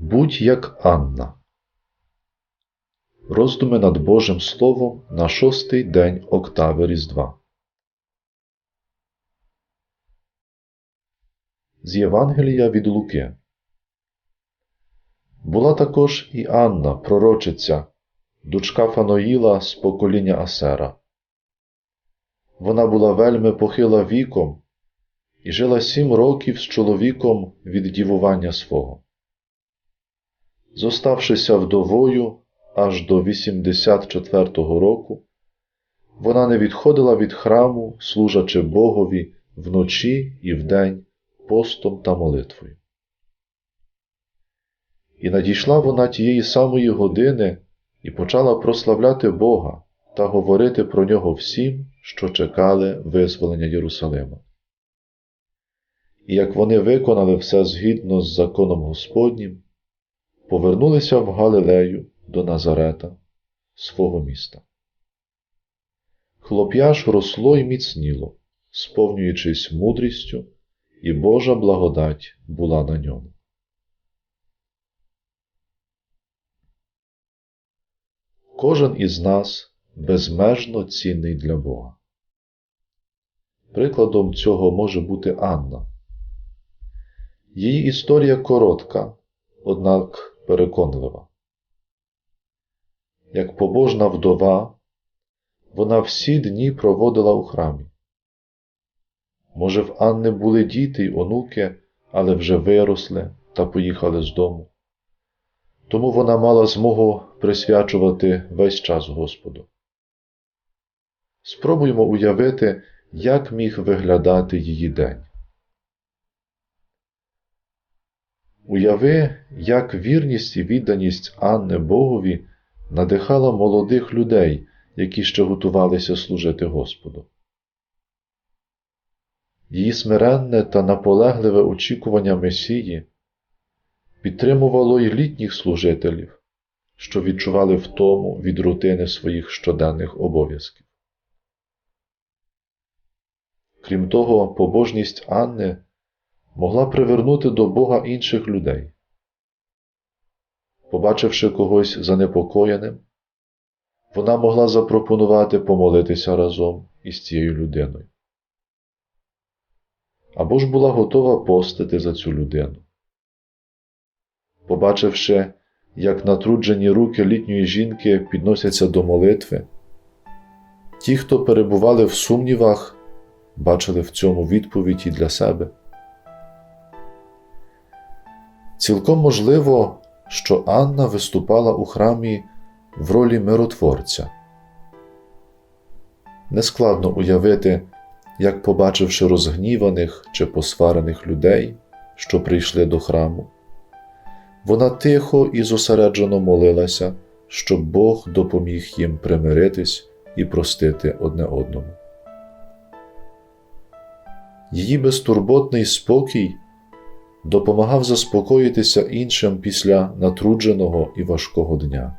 Будь як Анна. Роздуми над Божим Словом на шостий день октави Різдва. З Євангелія від Луки. Була також і Анна, пророчиця, дочка Фаноїла з покоління Асера. Вона була вельми похила віком і жила сім років з чоловіком від дівування свого. Зоставшися вдовою аж до 84-го року, вона не відходила від храму, служачи Богові вночі і вдень постом та молитвою. І надійшла вона тієї самої години і почала прославляти Бога та говорити про нього всім, що чекали визволення Єрусалима. І як вони виконали все згідно з законом Господнім, повернулися в Галилею до Назарета, свого міста. Хлоп'я ж росло й міцніло, сповнюючись мудрістю, і Божа благодать була на ньому. Кожен із нас безмежно цінний для Бога. Прикладом цього може бути Анна. Її історія коротка, однак переконлива. Як побожна вдова, вона всі дні проводила у храмі. Може, в Анни були діти й онуки, але вже виросли та поїхали з дому. Тому вона мала змогу присвячувати весь час Господу. Спробуємо уявити, як міг виглядати її день. Уяви, як вірність і відданість Анни Богові надихала молодих людей, які ще готувалися служити Господу. Її смиренне та наполегливе очікування Месії підтримувало й літніх служителів, що відчували втому від рутини своїх щоденних обов'язків. Крім того, побожність Анни могла привернути до Бога інших людей. Побачивши когось занепокоєним, вона могла запропонувати помолитися разом із цією людиною. Або ж була готова постити за цю людину. Побачивши, як натруджені руки літньої жінки підносяться до молитви, ті, хто перебували в сумнівах, бачили в цьому відповідь і для себе. Цілком можливо, що Анна виступала у храмі в ролі миротворця. Нескладно уявити, як, побачивши розгніваних чи посварених людей, що прийшли до храму, вона тихо і зосереджено молилася, щоб Бог допоміг їм примиритись і простити одне одному. Її безтурботний спокій допомагав заспокоїтися іншим після натрудженого і важкого дня.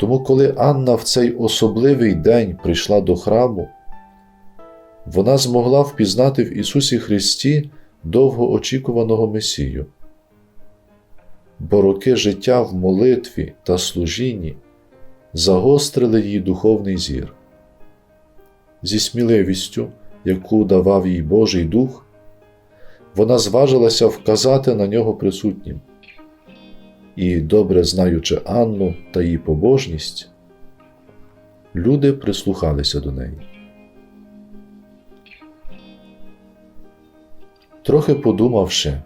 Тому, коли Анна в цей особливий день прийшла до храму, вона змогла впізнати в Ісусі Христі довгоочікуваного Месію. Бо роки життя в молитві та служінні загострили її духовний зір. Зі сміливістю, яку давав їй Божий Дух, вона зважилася вказати на нього присутнім. І, добре знаючи Анну та її побожність, люди прислухалися до неї. Трохи подумавши,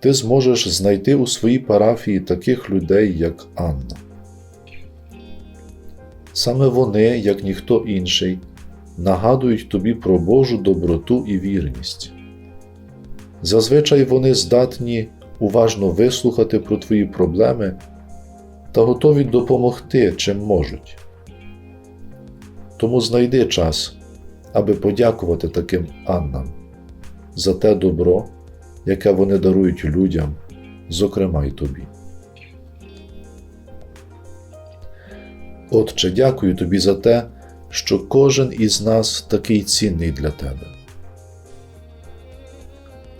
ти зможеш знайти у своїй парафії таких людей, як Анна. Саме вони, як ніхто інший, нагадують тобі про Божу доброту і вірність. Зазвичай вони здатні уважно вислухати про твої проблеми та готові допомогти, чим можуть. Тому знайди час, аби подякувати таким Аннам за те добро, яке вони дарують людям, зокрема й тобі. Отче, дякую тобі за те, що кожен із нас такий цінний для тебе.